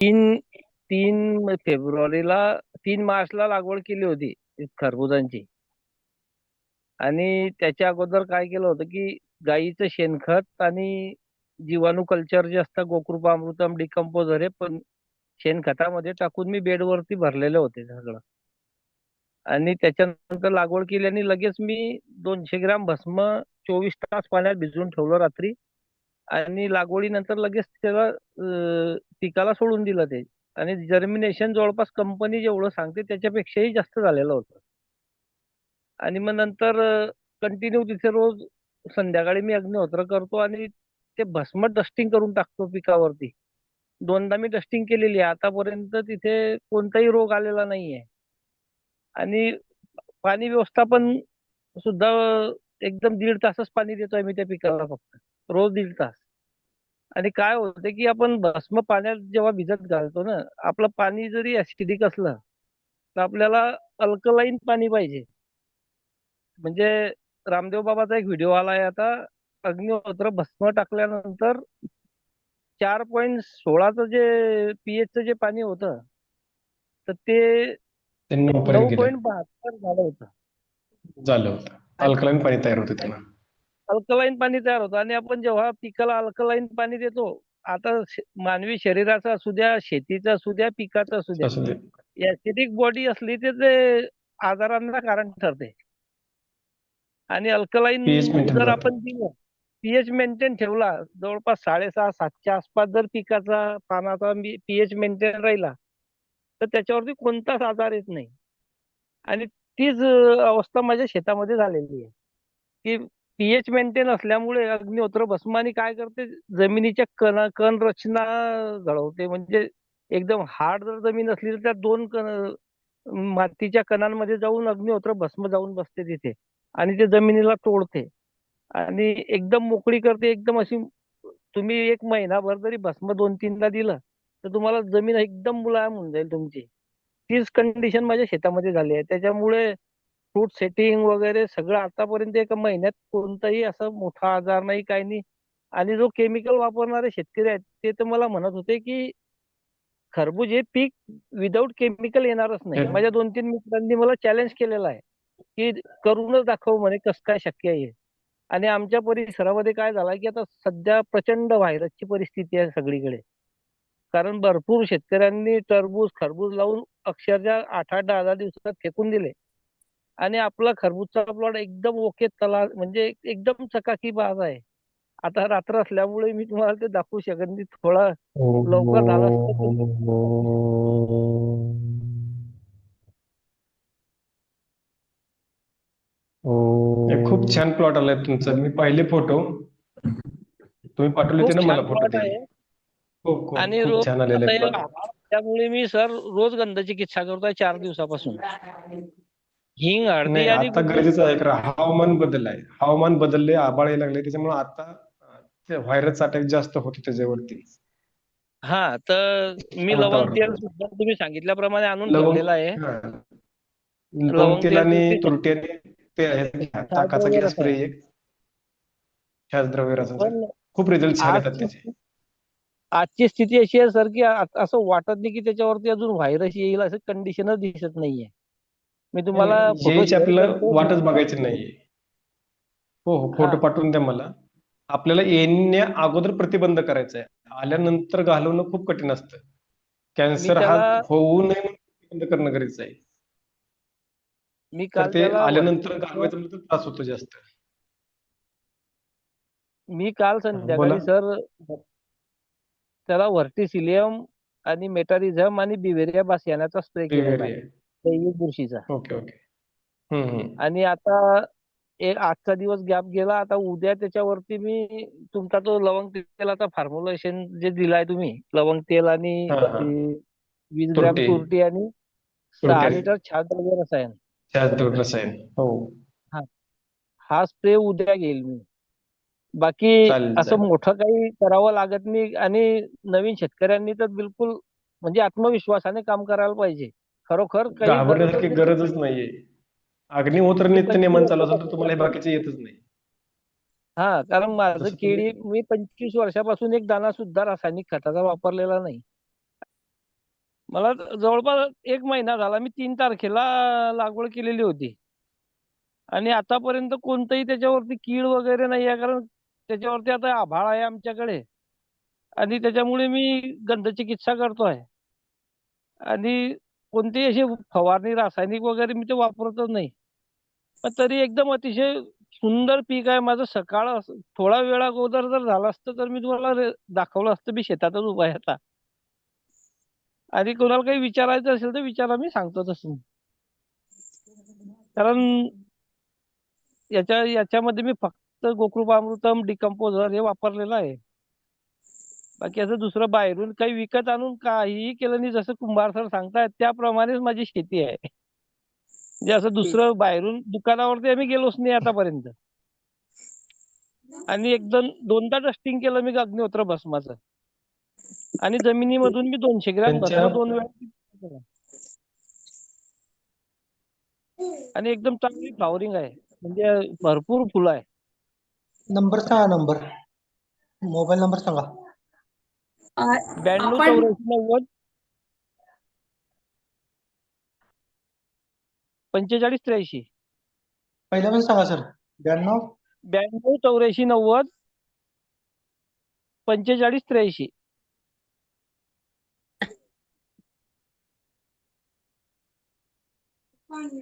तीन तीन फेब्रुवारीला तीन मार्चला लागवड केली होती खरबुजांची. आणि त्याच्या अगोदर काय केलं होतं की गाईचं शेणखत आणि जीवाणू कल्चर जे असतं गोकृपा अमृतम डिकम्पोजर हे पण शेणखतामध्ये टाकून मी बेडवरती भरलेले होते सगळं. आणि त्याच्यानंतर लागवड केली आणि लगेच मी दोनशे ग्राम भस्म चोवीस तास पाण्यात भिजवून ठेवलं रात्री. आणि लागवडीनंतर लगेच त्याला पिकाला सोडून दिलं ते. आणि जर्मिनेशन जवळपास कंपनी जेवढं सांगते त्याच्यापेक्षाही जास्त झालेलं होतं. आणि मग नंतर कंटिन्यू तिथे रोज संध्याकाळी मी अग्निहोत्र करतो आणि ते भस्म डस्टिंग करून टाकतो पिकावरती. दोनदा मी डस्टिंग केलेली आहे. आतापर्यंत तिथे कोणताही रोग आलेला नाहीये. आणि पाणी व्यवस्थापन सुद्धा एकदम दीड तासच पाणी देतोय मी त्या पिकाला फक्त. रोज दीड तास. आणि काय होतं की आपण भस्म पाण्यात जेव्हा भिजत घालतो ना आपलं पाणी जरी ऍसिडिक असलं तर आपल्याला अल्कलाईन पाणी पाहिजे. म्हणजे रामदेव बाबाचा एक व्हिडिओ आलाय आता अग्निहोत्र भस्म टाकल्यानंतर चार पॉईंट सोळाचं जे पीएचचं जे पाणी होतं तर ते नऊ पॉईंट बहात्तर झालं होतं. झालं होतं. अल्कलाईन पाणी तयार होतं त्यांना. अल्कलाईन पाणी तयार होतं आणि आपण जेव्हा पिकाला अल्कलाईन पाणी देतो आता मानवी शरीराचं असू द्या शेतीचं असू द्या पिकाचं असू द्या ऍसिडिक बॉडी असली तर ते आजारांना कारण ठरते. आणि अल्कलाईन जर. आपण दिलं पीएच मेंटेन ठेवला जवळपास साडेसहा सातच्या आसपास जर पिकाचा पानाचा पीएच मेंटेन राहिला तर त्याच्यावरती कोणताच आजार येत नाही. आणि तीच अवस्था माझ्या शेतामध्ये झालेली आहे. की पीएच मेंटेन असल्यामुळे अग्निहोत्र भस्मानी काय करते? जमिनीच्या कण कण रचना घडवते. म्हणजे एकदम हार्ड जर जमीन असली तर त्या दोन कण मातीच्या कणांमध्ये जाऊन अग्निहोत्र भस्म जाऊन बसते तिथे. आणि ते जमिनीला तोडते. आणि एकदम मोकळी करते. एकदम अशी तुम्ही एक महिनाभर जरी भस्म दोन तीनदा दिलं तर तुम्हाला जमीन एकदम मुलायम होऊन जाईल तुमची. तीच कंडिशन माझ्या शेतामध्ये झाली आहे. त्याच्यामुळे फ्रूट सेटिंग वगैरे सगळं आतापर्यंत एका महिन्यात कोणताही असा मोठा आजार नाही काही नाही आणि जो केमिकल वापरणारे शेतकरी आहेत ते तर मला म्हणत होते की खरबूज हे पीक विदाऊट केमिकल येणारच नाही. माझ्या दोन तीन मित्रांनी मला चॅलेंज केलेलं आहे की करूनच दाखव म्हणे कसं काय शक्य आहे. आणि आमच्या परिसरामध्ये काय झालं की आता सध्या प्रचंड व्हायरसची परिस्थिती आहे सगळीकडे कारण भरपूर शेतकऱ्यांनी टरबूज खरबूज लावून अक्षरशः आठ आठ दहा दहा दिवसात फेकून दिले आणि आपला खरबूजचा प्लॉट एकदम ओके तला म्हणजे एकदम चकाकी बाज आहे. आता रात्र असल्यामुळे मी तुम्हाला ते दाखवू शकत नाही. थोडा लवकर झालं खूप छान प्लॉट आलाय तुमचा. मी पाहिले फोटो तुम्ही पाठवले होते ना मला फोटो ते. खूप आणि खूप रोज छान आलेले त्यामुळे मी सर रोज गंध चिकित्सा करतोय चार दिवसापासून. हिंग हळदी नाही आणि आता गरजेचं आहे कारण हवामान बदल आहे. हवामान बदलले आभाळ यायला लागले त्याच्यामुळे आता ते व्हायरस अटॅक जास्त होतो त्याच्यावरती. हा तर मी. लवंग तेल सुद्धा तुम्ही सांगितल्याप्रमाणे आणून ठेवलेलं आहे. लवंग तेल आणि तुरटी- तुरटी आणि ते आहे ताकाचा गॅस स्प्रे. एक. द्रव्य रसाचा पण खूप रिझल्ट छान येतात त्याचे. आजची स्थिती अशी आहे सर की असं वाटत नाही की त्याच्यावरती अजून व्हायरस येईल असं कंडिशनच दिसत नाहीये. मी तुम्हाला. वाटच बघायची नाहीये. हो हो फोटो. पाठवून द्या मला. आपल्याला येण्या अगोदर प्रतिबंध करायचा आहे आल्यानंतर घालवणं खूप कठीण असतं. कॅन्सर हा होऊ नये प्रतिबंध करणं गरजेचं आहे. मी काल ते आल्यानंतर घालवायचं म्हणलं तर त्रास होतो जास्त. मी काल. संध्याकाळी सर त्याला व्हर्टिसिलियम आणि मेटारिझम आणि बिव्हेरिया बास यानाचा स्प्रे केलेला आहे. जैविक बुरशीचा. Okay okay. हम्म हम्म. आणि आता एक आजचा दिवस गॅप गेला आता उद्या त्याच्यावरती मी तुमचा तो लवंग तेलाचा फॉर्म्युलेशन जे दिलाय तुम्ही लवंग तेल आणि हा, हा. ते वीस ग्रॅम तुरटी. तुरटी आणि सहा तुरटी. लिटर द्रव्य रसायन. रसायन. हो. हा स्प्रे उद्या घेईल मी. बाकी चालेल, असं चालेल. मोठं काही करावं लागत नाही आणि नवीन शेतकऱ्यांनी तर बिलकुल म्हणजे आत्मविश्वासाने काम करायला पाहिजे. खरोखर काही घाबरण्यासारखी गरजच नाहीये. अग्निहोत्र नित्य नेमान चालू असेल तर तुम्हाला हे बाकीचे येतच नाही. हा कारण माझं केळी मी पंचवीस वर्षापासून एक दाना सुद्धा रासायनिक खताचा वापरलेला नाही. मला जवळपास एक महिना झाला मी तीन तारखेला लागवड केलेली होती. आणि आतापर्यंत कोणतंही त्याच्यावरती कीड वगैरे नाही आहे कारण त्याच्यावरती आता आभाळ आहे आमच्याकडे. आणि त्याच्यामुळे मी गंध चिकित्सा करतोय. आणि कोणतीही अशी फवारणी रासायनिक वगैरे मी ते वापरतच नाही. पण तरी एकदम अतिशय सुंदर पीक आहे. माझं सकाळ थोडा वेळ अगोदर जर झालं असतं तर मी तुम्हाला दाखवलं असतं. मी शेतातच उभा आहे आता. आणि कोणाला काही विचारायचं असेल तर विचारा मी सांगतो तसं. कारण याच्या याच्यामध्ये मी फक्त गोकृपामृतम डिकम्पोजर हे वापरलेलं आहे. बाकी असं दुसरं बाहेरून काही विकत आणून काहीही केलं नाही जसं कुंभार सर सांगतायत त्याप्रमाणेच माझी शेती आहे. म्हणजे असं दुसरं बाहेरून दुकानावरती आम्ही गेलोच नाही आतापर्यंत. आणि एकदम दोनदा डस्टिंग केलं मी अग्निहोत्र भस्माचं. आणि जमिनीमधून मी दोनशे ग्रॅम भस्म दोन वेळा आणि एकदम चांगली फ्लॉवरिंग आहे. म्हणजे भरपूर फुलं आहे. नंबर सांगा नंबर. मोबाईल नंबर सांगा. ब्याण्णव चौऱ्याऐंशी नव्वद. पंचेचाळीस त्र्याऐंशी. पहिल्या पण सांगा सर. ब्याण्णव? ब्याण्णव चौऱ्याऐंशी नव्वद. पंचेचाळीस त्र्याऐंशी. पण